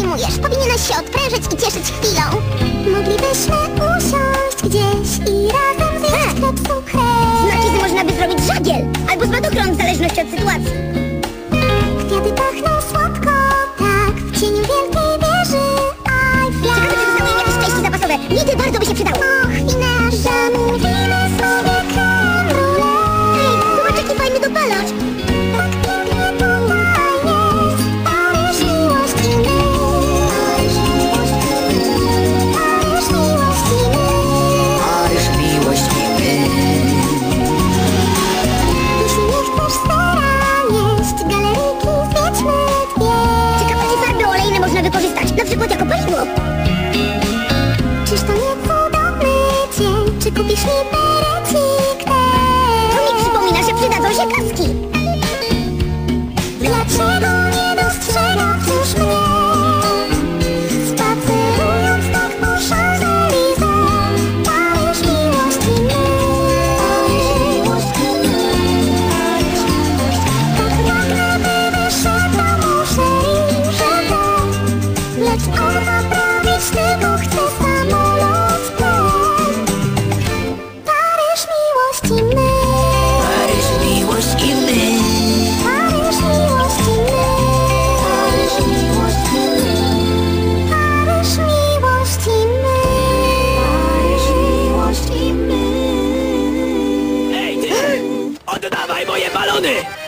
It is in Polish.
zajmujesz? Powinieneś się odprężyć i cieszyć chwilą. Moglibyśmy usiąść gdzieś i razem zjeść krep tak. Znaki można by zrobić Czy kupisz mi perocik? Tak. To mi przypomina, że przydadzą się kaski Dlaczego nie dostrzega wciąż mnie? Spacerując tak tego tak chce samolot money!